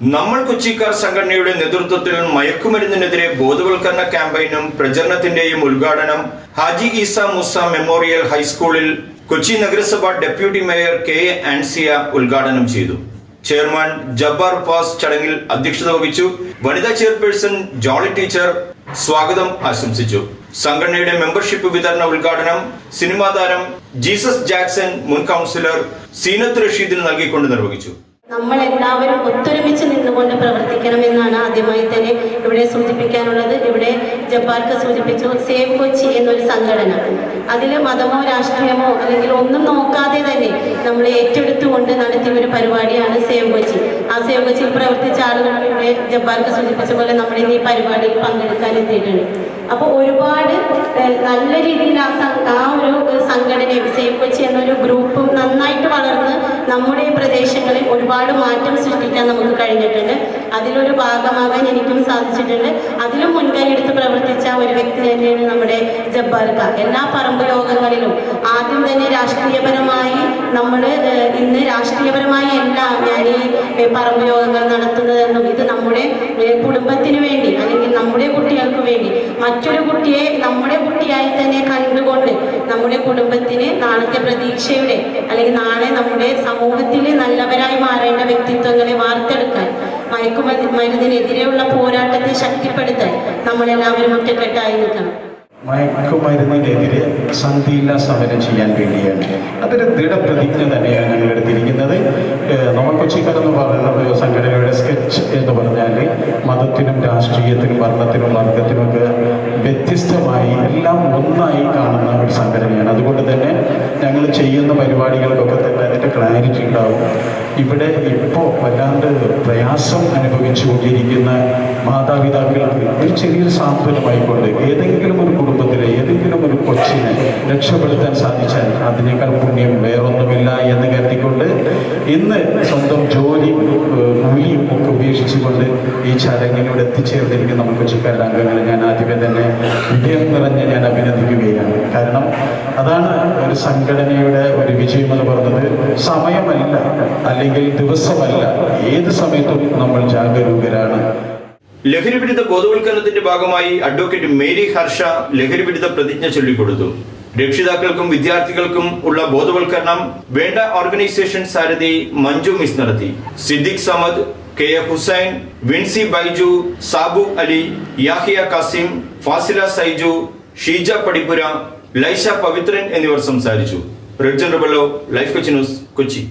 നമ്മൾ കൊച്ചിക്കാർ സംഘടനയുടെ നേതൃത്വത്തിൽ മയക്കുമരുന്നിനെതിരെ ബോധവൽക്കരണ ക്യാമ്പയിനും പ്രചരണത്തിന്റെയും ഉദ്ഘാടനം ഹാജി ഈസ മൂസ മെമ്മോറിയൽ ഹൈസ്കൂളിൽ കൊച്ചി നഗരസഭ ഡെപ്യൂട്ടി മേയർ കെ ആൻസിയ ഉദ്ഘാടനം ചെയ്തു. ചെയർമാൻ ജബ്ബാർ ഫാസ് ചടങ്ങിൽ അധ്യക്ഷത വഹിച്ചു. വനിതാ ചെയർപേഴ്സൺ ജോളി ടീച്ചർ സ്വാഗതം ആശംസിച്ചു. സംഘടനയുടെ മെമ്പർഷിപ്പ് വിതരണ ഉദ്ഘാടനം സിനിമാ താരം ജീസസ് ജാക്സൺ മുൻ കൗൺസിലർ സീനത്ത് റഷീദിന് നൽകിക്കൊണ്ട് നിർവഹിച്ചു. നമ്മൾ എല്ലാവരും ഒത്തൊരുമിച്ച് നിന്നുകൊണ്ട് പ്രവർത്തിക്കണമെന്നാണ് ആദ്യമായി തന്നെ ഇവിടെ സൂചിപ്പിക്കാനുള്ളത്. ഇവിടെ ജപ്പാർക്ക് സൂചിപ്പിച്ചു സേവ് കൊച്ചി എന്നൊരു സംഘടന. അതിൽ മതമോ രാഷ്ട്രീയമോ അല്ലെങ്കിൽ ഒന്നും നോക്കാതെ തന്നെ നമ്മൾ ഏറ്റെടുത്തുകൊണ്ട് നടത്തിയ ഒരു പരിപാടിയാണ് സേവ് കൊച്ചി. ആ സേവ് കൊച്ചിയിൽ പ്രവർത്തിച്ച ആളുകൾ ഇവിടെ ജപ്പാർക്ക് സൂചിപ്പിച്ച പോലെ ഇന്ന് ഈ പരിപാടിയിൽ പങ്കെടുക്കാൻ എത്തിയിട്ടുണ്ട്. അപ്പോൾ ഒരുപാട് നല്ല രീതിയിൽ ആ ആ ഒരു സംഘടനയും സേവ് കൊച്ചി നമ്മുടെ ഈ പ്രദേശങ്ങളിൽ ഒരുപാട് മാറ്റം സൃഷ്ടിക്കാൻ നമുക്ക് കഴിഞ്ഞിട്ടുണ്ട്. അതിലൊരു ഭാഗമാകാൻ എനിക്കും സാധിച്ചിട്ടുണ്ട്. അതിലും മുൻകൈ എടുത്ത് പ്രവർത്തിച്ച ഒരു വ്യക്തി തന്നെയാണ് നമ്മുടെ ജബ്ബാർക്ക. എല്ലാ പറമ്പ് യോഗങ്ങളിലും ആദ്യം തന്നെ രാഷ്ട്രീയപരമായി നമ്മൾ ഇന്ന് രാഷ്ട്രീയപരമായി എല്ലാ ഞാൻ ഈ പറമ്പ് യോഗങ്ങൾ നടത്തുന്നതെന്നും ഇത് നമ്മുടെ കുടുംബത്തിന് വേണ്ടി അല്ലെങ്കിൽ നമ്മുടെ കുട്ടികൾക്ക് വേണ്ടി. മറ്റൊരു കുട്ടിയെ നമ്മുടെ കുട്ടിയായി തന്നെ കണ്ടുകൊണ്ട് നമ്മുടെ കുടുംബത്തിന് നാളത്തെ പ്രതീക്ഷയുടെ അല്ലെങ്കിൽ നാളെ നമ്മുടെ സമൂഹത്തിൽ നല്ലവരായി മാറേണ്ട വ്യക്തിത്വങ്ങളെ വാർത്തെടുക്കാൻ മയക്കുമരുന്നിനെതിരെയുള്ള പോരാട്ടത്തെ ശക്തിപ്പെടുത്താൻ നമ്മളെല്ലാവരും ഒറ്റക്കെട്ടായി നിൽക്കണം. മയക്കുമരുന്നിനെതിരെ സന്ധിയില്ല സമരം ചെയ്യാൻ വേണ്ടിയാണ് അതൊരു ദൃഢപ്രതിജ്ഞ തന്നെയാണ് ഞങ്ങൾ എടുത്തിരിക്കുന്നത്. നമ്മൾ പറയുന്ന ഒരു സംഘടനയുടെ സ്കെച്ച് എന്ന് പറഞ്ഞാൽ മതത്തിനും രാഷ്ട്രീയത്തിനും വർണത്തിനും വർഗത്തിനും ഒക്കെ വ്യത്യസ്തമായി എല്ലാം ഒന്നായി കാണുന്ന ഒരു സംഘടനയാണ്. അതുകൊണ്ട് തന്നെ ഞങ്ങൾ ചെയ്യുന്ന പരിപാടികൾക്കൊക്കെ തന്നെ അതിന്റെ ക്ലാരിറ്റി ഉണ്ടാവും. ഇവിടെ ഇപ്പോൾ വല്ലാണ്ട് പ്രയാസം അനുഭവിച്ചുകൊണ്ടിരിക്കുന്ന മാതാപിതാക്കൾക്ക് ഒരു ചെറിയൊരു സാന്ത്വനമായിക്കൊണ്ട് ഏതെങ്കിലും കരുതിക്കൊണ്ട് ഇന്ന് സ്വന്തം ജോലി കൂലിയും ഒക്കെ ഉപേക്ഷിച്ചുകൊണ്ട് ഈ ചടങ്ങിനോട് എത്തിച്ചേർന്നിരിക്കുന്ന നമ്മൾ കൊച്ചിക്കാരുടെ അംഗങ്ങളെ ഞാൻ ആദ്യമേ തന്നെ വിജയം നിറഞ്ഞ് ഞാൻ അഭിനന്ദിക്കുകയാണ്. കാരണം അതാണ് ഒരു സംഘടനയുടെ ഒരു വിജയം എന്ന് പറയുന്നത്. സമയമല്ല അല്ലെങ്കിൽ ദിവസമല്ല ഏത് സമയത്തും നമ്മൾ ജാഗരൂകരാണ്. ലഹരി വിരുദ്ധ ബോധവൽക്കരണത്തിന്റെ ഭാഗമായി അഡ്വക്കേറ്റ് മേരി ഹർഷ ലഹരി വിരുദ്ധ പ്രതിജ്ഞ ചൊല്ലിക്കൊടുത്തു. രക്ഷിതാക്കൾക്കും വിദ്യാർത്ഥികൾക്കും ഉള്ള ബോധവൽക്കരണം വേണ്ട ഓർഗനൈസേഷൻ സാരഥി മഞ്ജു മിസ് നടത്തി സിദ്ദിഖ് സമദ് കെ എ ഹുസൈൻ വിൻസി ബൈജു സാബു അലി യാഹിയ കാസിം ഫാസില സൈജു ഷീജ പടിപ്പുര ലൈഷ പവിത്രൻ എന്നിവർ സംസാരിച്ചു റിഡ്ജൻ Rabello life Kochi news Kochi